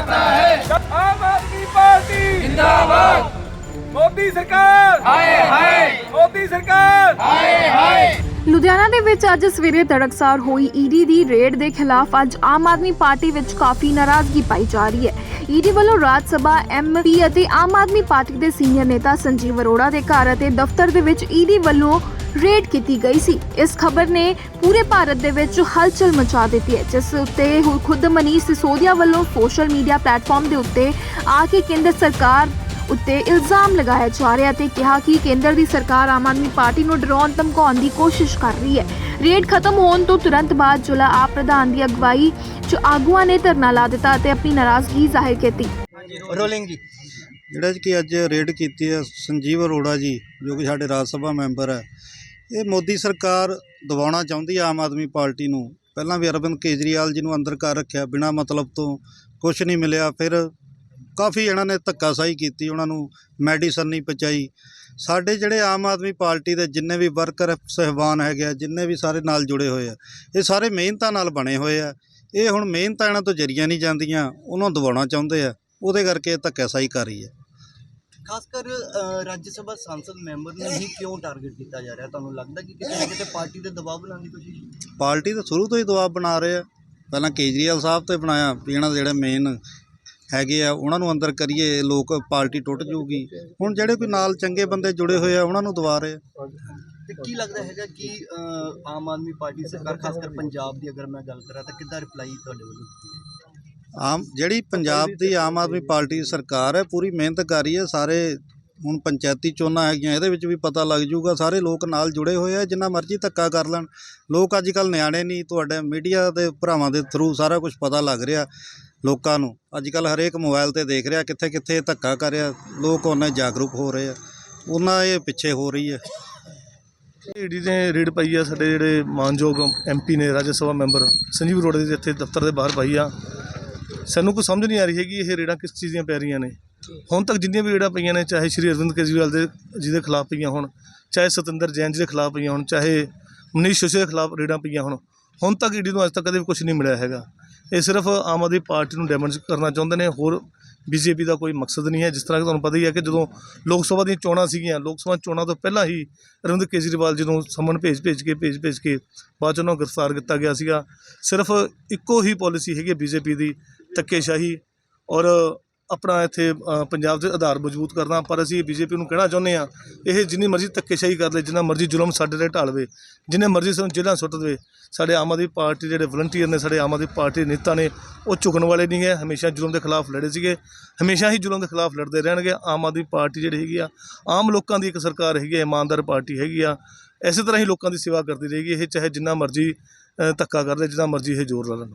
जाता है आम आदमी पार्टी जिंदाबाद मोदी सरकार हाय हाय ਲੁਧਿਆਣਾ ਦੇ ਵਿੱਚ ਅੱਜ ਸਵੇਰੇ ਤੜਕਸਾਰ ਹੋਈ ਈਡੀ ਦੀ ਰੇਡ ਦੇ ਖਿਲਾਫ ਅੱਜ ਆਮ ਆਦਮੀ ਪਾਰਟੀ ਵਿੱਚ ਕਾਫੀ ਨਾਰਾਜ਼ਗੀ ਪਾਈ ਜਾ ਰਹੀ ਹੈ। ਈਡੀ ਵੱਲੋਂ ਰਾਜ ਸਭਾ ਐਮਪੀ ਅਤੇ ਆਮ ਆਦਮੀ ਪਾਰਟੀ ਦੇ ਸੀਨੀਅਰ ਨੇਤਾ ਸੰਜੀਵ ਅਰੋੜਾ ਦੇ ਘਰ ਅਤੇ ਦਫ਼ਤਰ ਦੇ ਵਿੱਚ ਈਡੀ ਵੱਲੋਂ ਰੇਡ ਕੀਤੀ ਗਈ ਸੀ। ਇਸ ਖਬਰ ਨੇ ਪੂਰੇ ਭਾਰਤ ਦੇ ਵਿੱਚ ਹਲਚਲ ਮਚਾ ਦਿੱਤੀ ਹੈ, ਜਿਸ ਉੱਤੇ ਖੁਦ ਮਨੀਸ਼ ਸਿਸੋਦੀਆ ਵੱਲੋਂ ਸੋਸ਼ਲ ਮੀਡੀਆ ਪਲੇਟਫਾਰਮ ਦੇ ਉੱਤੇ ਆ ਕੇ ਕੇਂਦਰ ਸਰਕਾਰ ਉੱਤੇ ਇਲਜ਼ਾਮ ਲਗਾਇਆ ਜਾ ਰਿਹਾ ਤੇ ਕਿਹਾ ਕਿ ਕੇਂਦਰ ਦੀ ਸਰਕਾਰ ਆਮ ਆਦਮੀ ਪਾਰਟੀ ਨੂੰ ਡਰਾਉਣ, ਧਮਕਾਉਣ ਦੀ ਕੋਸ਼ਿਸ਼ ਕਰ ਰਹੀ ਹੈ। ਰੇਡ ਖਤਮ ਹੋਣ ਤੋਂ ਤੁਰੰਤ ਬਾਅਦ ਜ਼ਿਲ੍ਹਾ ਆਪ ਪ੍ਰਧਾਨ ਦੀ ਅਗਵਾਈ 'ਚ ਆਗੂਆਂ ਨੇ ਧਰਨਾ ਲਾ ਦਿੱਤਾ ਅਤੇ ਆਪਣੀ ਨਾਰਾਜ਼ਗੀ ਜ਼ਾਹਿਰ ਕੀਤੀ। ਰੋਲਿੰਗ ਜੀ, ਜਿਹੜਾ ਕਿ ਅੱਜ ਰੇਡ ਕੀਤੀ ਹੈ ਸੰਜੀਵ ਅਰੋੜਾ ਜੀ, ਜੋ ਕਿ ਸਾਡੇ ਰਾਜ ਸਭਾ ਮੈਂਬਰ ਹੈ, ਇਹ ਮੋਦੀ ਸਰਕਾਰ ਦਬਾਉਣਾ ਚਾਹੁੰਦੀ ਹੈ ਆਮ ਆਦਮੀ ਪਾਰਟੀ ਨੂੰ। ਪਹਿਲਾਂ ਵੀ ਅਰਵਿੰਦ ਕੇਜਰੀਵਾਲ ਜੀ ਨੂੰ ਅੰਦਰ ਕਰ ਰੱਖਿਆ, ਬਿਨਾਂ ਮਤਲਬ ਤੋਂ ਕੁਝ ਨਹੀਂ ਮਿਲਿਆ, ਫਿਰ ਕਾਫੀ ਇਹਨਾਂ ਨੇ ਧੱਕਾਸ਼ਾਹੀ ਕੀਤੀ ਉਹਨਾਂ ਨੂੰ ਮੈਡੀਸਨ ਨਹੀਂ ਪਹੁੰਚਾਈ। ਸਾਡੇ ਜਿਹੜੇ ਆਮ ਆਦਮੀ ਪਾਰਟੀ ਦੇ ਜਿੰਨੇ ਵੀ ਵਰਕਰ ਸਹਿਬਾਨ ਹੈਗੇ ਆ ਜਿੰਨੇ ਵੀ ਸਾਰੇ ਨਾਲ ਜੁੜੇ ਹੋਏ ਆ ਇਹ ਸਾਰੇ ਮਿਹਨਤਾਂ ਨਾਲ ਬਣੇ ਹੋਏ ਆ। ਇਹ ਹੁਣ ਮਿਹਨਤਾਂ ਇਹਨਾਂ ਤੋਂ ਜਰੀਆਂ ਨਹੀਂ ਜਾਂਦੀਆਂ ਉਹਨੂੰ ਦਬਾਉਣਾ ਚਾਹੁੰਦੇ ਆ। ਉਹਦੇ ਕਰਕੇ ਇਹ ਧੱਕਾਸ਼ਾਹੀ ਕਰ ਰਹੀ ਹੈ। ਖਾਸ ਕਰ ਰਾਜ ਸਭਾ ਸੰਸਦ ਮੈਂਬਰ ਨੂੰ ਹੀ ਕਿਉਂ ਟਾਰਗੇਟ ਕੀਤਾ ਜਾ ਰਿਹਾ? ਤੁਹਾਨੂੰ ਲੱਗਦਾ ਕਿ ਕਿਤੇ ਨਾ ਕਿਤੇ ਪਾਰਟੀ ਤੇ ਦਬਾਅ ਬਣਾਉਣ ਦੀ ਕੋਸ਼ਿਸ਼ ਪਾਰਟੀ ਤਾਂ ਸ਼ੁਰੂ ਤੋਂ ਹੀ ਦਬਾਅ ਬਣਾ ਰਹੇ ਆ। ਪਹਿਲਾਂ ਕੇਜਰੀਵਾਲ ਸਾਹਿਬ ਤੇ ਬਣਾਇਆ ਵੀ ਇਹਨਾਂ ਦੇ ਜਿਹੜੇ ਮੇਨ ਹੈਗੇ ਆ ਉਹਨਾਂ ਨੂੰ ਅੰਦਰ ਕਰੀਏ ਲੋਕ ਪਾਰਟੀ ਟੁੱਟ ਜਾਊਗੀ। ਹੁਣ ਜਿਹੜੇ ਕੋਈ ਨਾਲ ਚੰਗੇ ਬੰਦੇ ਜੁੜੇ ਹੋਏ ਆ ਉਹਨਾਂ ਨੂੰ ਦਬਾ ਰਹੇ ਤੇ ਕੀ ਲੱਗਦਾ ਹੈਗਾ ਕਿ ਆਮ ਆਦਮੀ ਪਾਰਟੀ ਸਰਕਾਰ ਖਾਸ ਕਰ ਪੰਜਾਬ ਦੀ ਅਗਰ ਮੈਂ ਗੱਲ ਕਰਾਂ ਤਾਂ ਕਿੱਦਾਂ ਰਿਪਲਾਈ ਤੁਹਾਡੇ ਵੱਲੋਂ ਦਿੱਤੀ ਹੈ? ਆਮ ਜਿਹੜੀ ਪੰਜਾਬ ਦੀ ਆਮ ਆਦਮੀ ਪਾਰਟੀ ਦੀ ਸਰਕਾਰ ਹੈ ਪੂਰੀ ਮਿਹਨਤ ਕਰ ਰਹੀ ਹੈ ਸਾਰੇ ਹੁਣ ਪੰਚਾਇਤੀ ਚੋਣਾਂ ਹੈਗੀਆਂ ਇਹਦੇ ਵਿੱਚ ਵੀ ਪਤਾ ਲੱਗ ਜਾਊਗਾ ਸਾਰੇ ਲੋਕ ਨਾਲ ਜੁੜੇ ਹੋਏ ਆ ਜਿੰਨਾ ਮਰਜ਼ੀ ਧੱਕਾ ਕਰ ਲੈਣ। ਲੋਕ ਅੱਜ ਕੱਲ ਨਿਆਣੇ ਨਹੀਂ ਤੁਹਾਡੇ ਮੀਡੀਆ ਦੇ ਭਰਾਵਾਂ ਦੇ ਥਰੂ ਸਾਰਾ ਕੁਝ ਪਤਾ ਲੱਗ ਰਿਹਾ। ਲੋਕਾਂ ਨੂੰ। ਅੱਜ ਕੱਲ ਹਰੇਕ ਮੋਬਾਈਲ ਤੇ ਦੇਖ ਰਿਹਾ ਕਿੱਥੇ ਕਿੱਥੇ ਧੱਕਾ ਕਰ ਰਿਹਾ। ਲੋਕ ਉਹਨੇ ਜਾਗਰੂਕ ਹੋ ਰਹੇ ਆ। ਉਹਨਾਂ ਇਹ ਪਿੱਛੇ ਹੋ ਰਹੀ ਹੈ। ਈਡੀ ਨੇ ਰੇਡ ਪਾਈ ਆ ਸਾਡੇ ਜਿਹੜੇ ਮਾਨਯੋਗ ਐਮਪੀ ਨੇ, ਰਾਜ ਸਭਾ ਮੈਂਬਰ ਸੰਜੀਵ ਰੋਡ ਦੇ ਇੱਥੇ ਦਫ਼ਤਰ ਦੇ ਬਾਹਰ ਪਾਈ ਆ। ਸਾਨੂੰ ਕੋਈ ਸਮਝ ਨਹੀਂ ਆ ਰਹੀ ਹੈਗੀ ਇਹ ਰੇਡਾਂ ਕਿਸ ਚੀਜ਼ ਦੀਆਂ ਪੈ ਰਹੀਆਂ ਨੇ। ਹੁਣ ਤੱਕ ਜਿੰਨੀਆਂ ਵੀ ਰੇਡਾਂ ਪਈਆਂ ਨੇ, ਚਾਹੇ ਸ਼੍ਰੀ ਅਰਵਿੰਦ ਕੇਜਰੀਵਾਲ ਦੇ, ਜਿਹਦੇ ਖਿਲਾਫ ਪਈਆਂ ਹੋਣ, ਚਾਹੇ ਸਤਿੰਦਰ ਜੈਨ ਜੀ ਦੇ ਖਿਲਾਫ ਪਈਆਂ ਹੋਣ, ਚਾਹੇ ਮਨੀਸ਼ ਸਿਸੋਦੀਆ ਦੇ ਖਿਲਾਫ ਰੇਡਾਂ ਪਈਆਂ ਹੋਣ, ਹੁਣ ਤੱਕ ਈਡੀ ਨੂੰ ਅੱਜ ਤੱਕ ਕਦੇ ਵੀ ਕੁਝ ਨਹੀਂ ਮਿਲਿਆ ਹੈਗਾ। ਇਹ ਸਿਰਫ ਆਮ ਆਦਮੀ ਪਾਰਟੀ ਨੂੰ ਡੈਮੇਜ ਕਰਨਾ ਚਾਹੁੰਦੇ ਨੇ, ਹੋਰ ਬੀਜੇਪੀ ਦਾ ਕੋਈ ਮਕਸਦ ਨਹੀਂ ਹੈ। ਜਿਸ ਤਰ੍ਹਾਂ ਕਿ ਤੁਹਾਨੂੰ ਪਤਾ ਹੀ ਹੈ ਕਿ ਜਦੋਂ ਲੋਕ ਸਭਾ ਦੀਆਂ ਚੋਣਾਂ ਸੀਗੀਆਂ, ਲੋਕ ਸਭਾ ਚੋਣਾਂ ਤੋਂ ਪਹਿਲਾਂ ਹੀ ਅਰਵਿੰਦ ਕੇਜਰੀਵਾਲ ਜੀ ਨੂੰ ਸੰਮਨ ਭੇਜ ਭੇਜ ਕੇ, ਭੇਜ ਭੇਜ ਕੇ ਬਾਅਦ 'ਚ ਉਹਨਾਂ ਨੂੰ ਗ੍ਰਿਫਤਾਰ ਕੀਤਾ ਗਿਆ ਸੀਗਾ। ਸਿਰਫ ਇੱਕੋ ਹੀ ਪਾਲਿਸੀ ਹੈਗੀ ਬੀਜੇਪੀ ਦੀ, ਧੱਕੇਸ਼ਾਹੀ ਔਰ ਆਪਣਾ ਇੱਥੇ ਪੰਜਾਬ ਦੇ ਆਧਾਰ ਮਜ਼ਬੂਤ ਕਰਨਾ, ਪਰ ਅਸੀਂ ਬੀਜੇਪੀ ਨੂੰ ਕਹਿਣਾ ਚਾਹੁੰਦੇ ਆ ਇਹ ਜਿੰਨੀ ਮਰਜ਼ੀ ਧੱਕੇਸ਼ਾਹੀ ਕਰ ਲੈ ਜਿੰਨਾ ਮਰਜ਼ੀ ਜ਼ੁਲਮ ਸਾਡੇ ਤੇ ਢਾਲਵੇ ਜਿੰਨੇ ਮਰਜ਼ੀ ਸਾਨੂੰ ਜੇਲ੍ਹਾਂ ਸੁੱਟ ਦੇਵੇ, ਸਾਡੇ ਆਮ ਆਦਮੀ ਪਾਰਟੀ ਦੇ ਜਿਹੜੇ ਵਲੰਟੀਅਰ ਨੇ, ਸਾਡੇ ਆਮ ਆਦਮੀ ਪਾਰਟੀ ਦੇ ਨੇਤਾ ਨੇ, ਉਹ ਝੁਕਣ ਵਾਲੇ ਨਹੀਂ ਹੈ, ਹਮੇਸ਼ਾ ਜ਼ੁਲਮ ਦੇ ਖਿਲਾਫ ਲੜੇ ਸੀਗੇ, ਹਮੇਸ਼ਾ ਹੀ ਜ਼ੁਲਮ ਦੇ ਖਿਲਾਫ ਲੜਦੇ ਰਹਿਣਗੇ, ਆਮ ਆਦਮੀ ਪਾਰਟੀ ਜਿਹੜੀ ਹੈਗੀ ਆ, ਆਮ ਲੋਕਾਂ ਦੀ ਇੱਕ ਸਰਕਾਰ ਹੈਗੀ ਆ, ਇਮਾਨਦਾਰ ਪਾਰਟੀ ਹੈਗੀ ਆ, ਇਸੇ ਤਰ੍ਹਾਂ ਹੀ ਲੋਕਾਂ ਦੀ ਸੇਵਾ ਕਰਦੀ ਰਹੇਗੀ, ਇਹ ਚਾਹੇ ਜਿੰਨਾ ਮਰਜ਼ੀ ਧੱਕਾ ਕਰ ਲੈ ਜਿੰਨਾ ਮਰਜ਼ੀ ਇਹ ਜ਼ੋਰ ਲਾ ਲੈਣ।